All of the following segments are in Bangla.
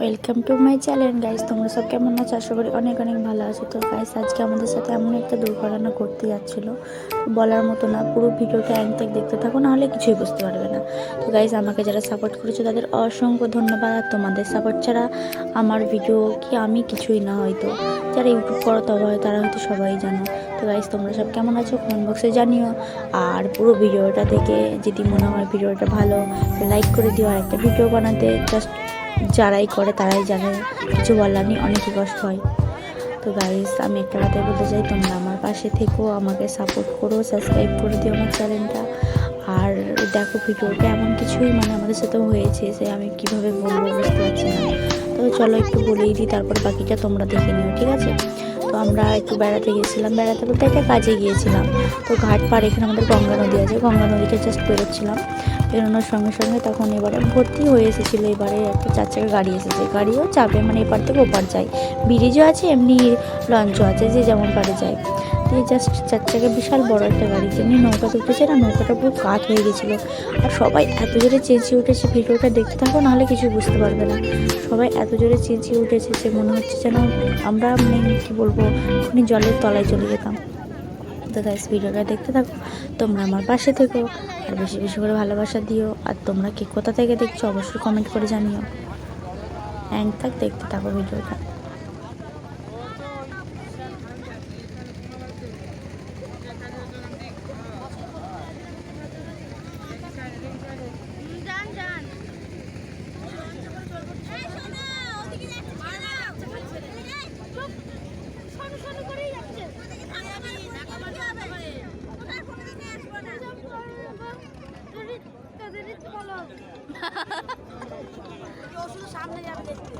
Welcome to my channel guys তোমরা সব কেমন আছো? আশা করি অনেক অনেক ভালো আছো। তো গাইস আজকে আমাদের সাথে এমন একটা দুর্ঘটনা ঘটতে যাচ্ছিল। বলার মতো না, পুরো ভিডিওটা এক থেকে দেখতে থাকো নাহলে কিছুই বুঝতে পারবে না। তো গাইস আমাকে যারা সাপোর্ট করেছ, তাদের অসংখ্য ধন্যবাদ। আর তোমাদের সাপোর্ট ছাড়া আমার ভিডিও কি আমি কিছুই না, হয়তো। যারা ইউটিউব করো তবে হয় তারা হয়তো সবাই জানো। তো গাইস তোমরা সব কেমন আছো? কমেন্ট বক্সে জানিও। আর পুরো ভিডিওটা দেখে যদি মনে হয় ভিডিওটা ভালো লাইক করে দিও। আর একটা ভিডিও বানাতে জাস্ট যারাই করে তারাই জানে, কিছু বলার নেই, অনেকই কষ্ট হয়। তো গাইস আমি একটা কথা বলতে চাই, তোমরা আমার পাশে থেকেও আমাকে সাপোর্ট করো সাবস্ক্রাইব করে দিও আমার চ্যানেলটা আর দেখো ভিডিওটা এমন কিছুই মানে আমাদের সাথে হয়েছে যে আমি কীভাবে বলব বুঝতে পারছি না। তো চলো একটু বলেই দিই, তারপর বাকিটা তোমরা দেখে নিও, ঠিক আছে? তো আমরা একটু বেড়াতে গিয়েছিলাম, বেড়াতে বলতে একটা কাজে গিয়েছিলাম। তো ঘাট পাড় এখানে আমাদের গঙ্গা নদী আছে, গঙ্গা নদীতে জাস্ট বেরোচ্ছিলাম। বেরোনোর সঙ্গে সঙ্গে তখন এবারে ভর্তি হয়ে এসেছিল, এবারে একটা চার চাকা গাড়ি এসেছে। গাড়িও চাপে মানে এপার থেকে ওপার যায়। ব্রিজও আছে, এমনি লঞ্চও আছে, যে যেমন পারে যায়। দিয়ে জাস্ট চার চাকা বিশাল বড় একটা গাড়ি, যেমনি নৌকাতে উঠেছে না, নৌকাটা পুরো কাত হয়ে গেছিল। আর সবাই এত জোরে চেঁচিয়ে উঠেছে, ভিডিওটা দেখতে থাকো, নাহলে কিছু বুঝতে পারবে না। সবাই এত জোরে চেঁচিয়ে উঠেছে যে মনে হচ্ছে যেন আমরা মানে কী বলব জলের তলায় চলে যেতাম। তো গাইস ভিডিওটা দেখতে থাকো, তোমরা আমার পাশে থেকো, আর বেশি বেশি করে ভালোবাসা দিও, আর তোমরা কে কোথা থেকে দেখছ অবশ্যই কমেন্ট করে জানিও। অ্যান্ড থাক, দেখতে থাকো ভিডিওটা যান যান এই শোনো ওদিকে যাচ্ছে চুপ শোনো শোনো করেই যাচ্ছে ওদিকে থাকবে না কি হবে ওটার কোনো দিকে আসব না তাদের বলো। ও শুধু সামনে যাবে দেখতে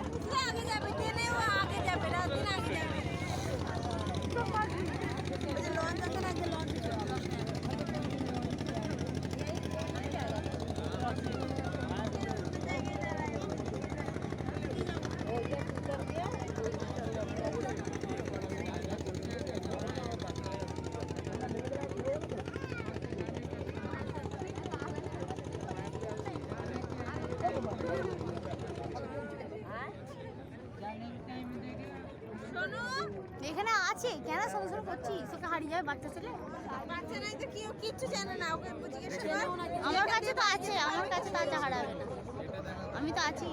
আগে যাবে ট্রেনে ও আগে যাবে রাতদিন আগে যাবে ওই যে লঞ্চ আছে না যে লঞ্চ এখানে আছে কেন সরু করছিস? ওকে হারিয়ে যাবে বাচ্চা ছেলে? বাচ্চা নাই তো কেউ কিচ্ছু জানে না ওকে জিজ্ঞেস আমার কাছে তো আছে আমার কাছে তো আছে হারাবে না। আমি তো আছি।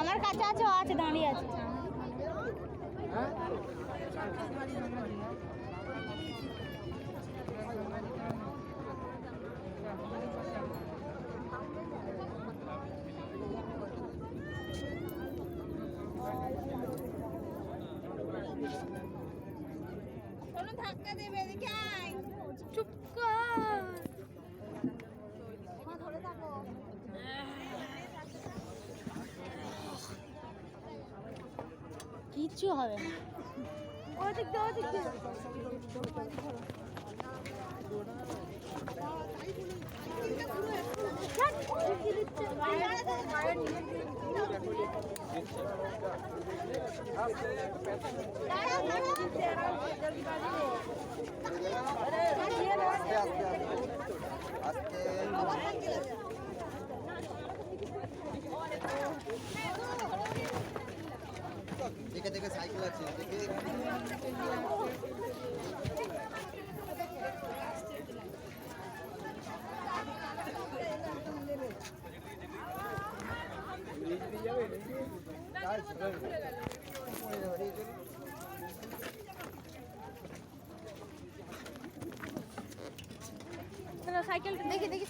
আমার কাছে আছে ও আছে দাঁড়িয়ে আছে। কোনো ধাক্কা দেবে এদিকে আয়। চুপ কর। কিচ্ছু হবে না। ওদিক দিয়ে ওদিক দিয়ে। দেখে দেখে সাইকেল আছে দেখে। সাইকেল साइकिल देखिए देखिए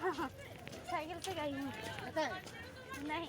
हाँ, हाँ। साइकिल साइकिल है साइकिल गई हूँ। नहीं।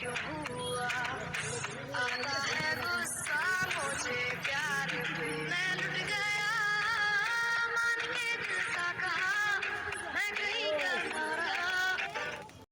क्यों हुआ आता है गुस्सा मुझे प्यार पे